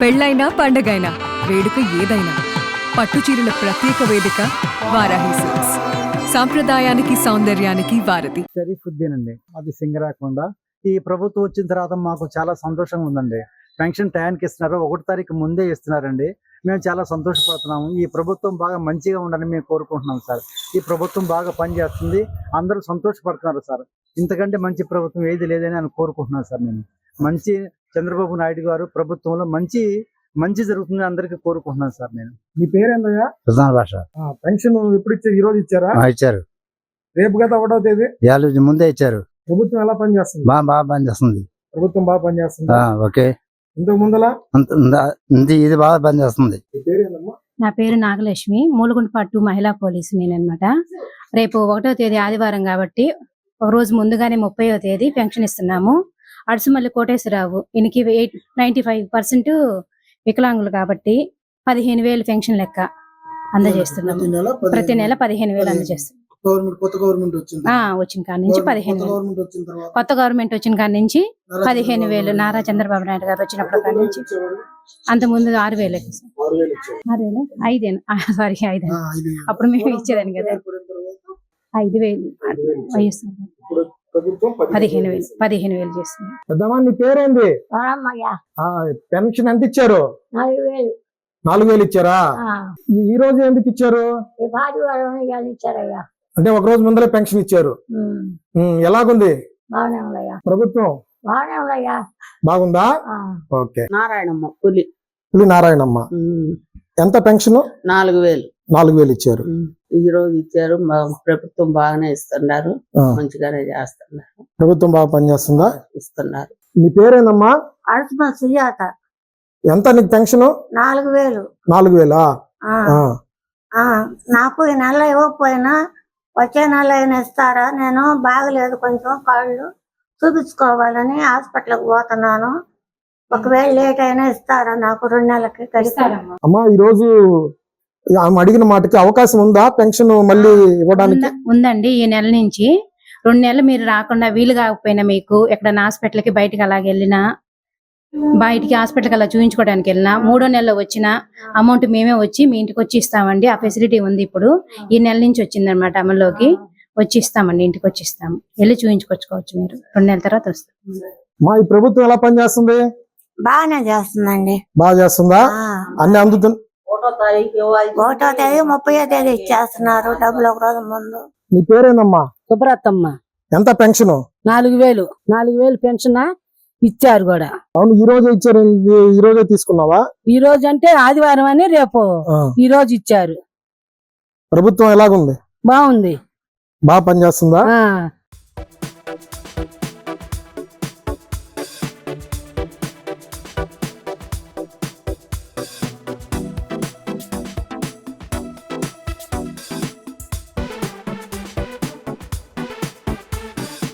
పెళ్ళైనా పండగైనా వేడుక ఏదైనా పట్టు చీరల ప్రత్యేక వేదిక వారాహి సిల్క్స్. సాంప్రదాయానికి సౌందర్యానికి వారధి. షరీఫుద్దీన్ అండి అది సింగరాకొండ. ఈ ప్రభుత్వం వచ్చిన తర్వాత మాకు చాలా సంతోషంగా ఉందండి. పెన్షన్ టయానికి ఇస్తున్నారు ఒకటి తారీఖు ముందే ఇస్తున్నారండి. మేము చాలా సంతోషపడుతున్నాము. ఈ ప్రభుత్వం బాగా మంచిగా ఉండాలని మేము కోరుకుంటున్నాం సార్. ఈ ప్రభుత్వం బాగా పనిచేస్తుంది. అందరూ సంతోషపడుతున్నారు సార్. ఇంతకంటే మంచి ప్రభుత్వం ఏది లేదని అని కోరుకుంటున్నాను సార్ నేను. మంచి చంద్రబాబు నాయుడు గారు ప్రభుత్వంలో మంచి మంచి జరుగుతుంది అందరికీ కోరుకుంటున్నాను సార్ నేను. నీ పేరేందయ్యా? ప్రధాన భాష. ఆ, పెన్షన్ ఎప్పుడు ఇచ్చారు? ఈ రోజు ఇచ్చారా? ఇచ్చారు. రేపు కదా ఒకటో తేదీ? ముందే ఇచ్చారు. ప్రభుత్వం ఎలా పనిచేస్తుంది? బాగా బాగా పనిచేస్తుంది. ప్రభుత్వం బాగా పనిచేస్తుంది? ఆ, ఓకే. ఇంతకు ముందలా? అంత- ఇంద- బాగా పనిచేస్తుంది. నీ పేరు నాగలక్ష్మి. మూలగుంటపట్టు మహిళా పోలీసు నేనన్నమాట. రేపు ఒకటో తేదీ ఆదివారం కాబట్టి ఒక రోజు ముందుగానే ముప్పైవ తేదీ పెన్షన్ ఇస్తున్నాము. అడుసుమల్లి కోటేశ్వరరావు. ఈయనకి ఎయిట్ నైన్టీ ఫైవ్ పర్సెంట్ వికలాంగులు కాబట్టి పదిహేను వేలు పెన్షన్ లెక్క అందజేస్తున్నాము ప్రతి నెల పదిహేను వేలు. అందజేస్తున్నాం కొత్త గవర్నమెంట్ వచ్చిన కాడ నుంచి పదిహేను కొత్త గవర్నమెంట్ వచ్చిన కాడ నుంచి పదిహేను వేలు. నారా చంద్రబాబు నాయుడు గారు వచ్చినప్పుడు కాడ నుంచి అంత ముందు ఆరు వేలు ఆరు వేలు ఐదేను? సారీ ఐదు ఐదు. అప్పుడు మేము ఇచ్చేదాన్ని కదా. ఐదు వేలు. ఇప్పుడు ప్రభుత్వం పదిహేను వేలు పదిహేను వేలు పెద్దమ్మా నీ పేరేంది? పెన్షన్ ఎంత ఇచ్చారు? నాలుగు వేలు. ఇచ్చారా? ఈ- రోజు ఎందుకు ఇచ్చారు? అంటే ఒక రోజు ముందరే పెన్షన్ ఇచ్చారు. ఎలాగుంది? ప్రభుత్వం? బాగుందా? ఓకే. నారాయణమ్మ పులి. పులి నారాయణమ్మ. ఎంత పెన్షన్? నాలుగు వేలు. నాలుగు వేలు ఇచ్చారు. ఈ రోజు ఇచ్చారు. మా ప్రభుత్వం బాగానే ఇస్తున్నారు. మంచిగానే చేస్తున్నారు. ప్రభుత్వం బాగా పనిచేస్తుందా? ఇస్తున్నారు. నీ పేరేందమ్మా అడుసుమ సుజాత. ఎంత నీకు పెన్షన్? నాలుగు వేలు. నాలుగు వేలా? ఆ, ఆ, ఆ, నాకు ఈ నెల ఇవ్వకపోయినా వచ్చే నెల అయినా ఇస్తారా? నేను బాగలేదు కొంచెం కాళ్ళు. చూపించుకోవాలని హాస్పిటల్కి పోతున్నాను. ఒకవేళ లేట్ అయినా ఇస్తారా నాకు రెండు నెలలకి? కలిసి అమ్మా ఈ రోజు ఆమె అడిగిన మాటకి అవకాశం ఉందా? పెన్షన్ మళ్ళీ ఇవ్వడానికి? ఉంద- ఉందండి. ఈ నెల నుంచి రెండు నెలలు మీరు రాకుండా వీలు కాకపోయినా మీకు ఎక్కడైనా హాస్పిటల్కి బయటకు అలాగ వెళ్ళినా బయటికి హాస్పిటల్కి అలా చూపించుకోవడానికి వెళ్ళినా మూడో నెలలో వచ్చిన అమౌంట్ మేమే వచ్చి మీ ఇంటికి వచ్చి ఇస్తామండి. ఆ ఫెసిలిటీ ఉంది ఇప్పుడు. ఈ నెల నుంచి వచ్చింది అనమాట అమల్లోకి వచ్చి ఇస్తామండి. ఇంటికి వచ్చి ఇస్తాం. వెళ్ళి చూపించుకొచ్చుకోవచ్చు మీరు. రెండు నెలల తర్వాత వస్తాం. మా ఈ ప్రభుత్వం ఎలా పనిచేస్తుంది? బాగానే చేస్తుందండి. బాగా చేస్తుందా? అన్ని అందుతు ఒకటో తేదీ ముప్పై తేదీ ఇచ్చేస్తున్నారు డబ్బులు ఒక రోజు ముందు. నీ పేరేందమ్మా సుబ్రతమ్మ. ఎంత పెన్షన్? నాలుగు వేలు. నాలుగు వేలు పెన్షన్? ఇచ్చారు కూడా. అవును ఈ రోజే ఇచ్చారు. ఈ- రోజే తీసుకున్నావా? ఈ రోజు అంటే ఆదివారం అని రేపు ఈ రోజు ఇచ్చారు. ప్రభుత్వం ఎలాగుంది? బాగుంది. బాగా పనిచేస్తుందా? ఆ.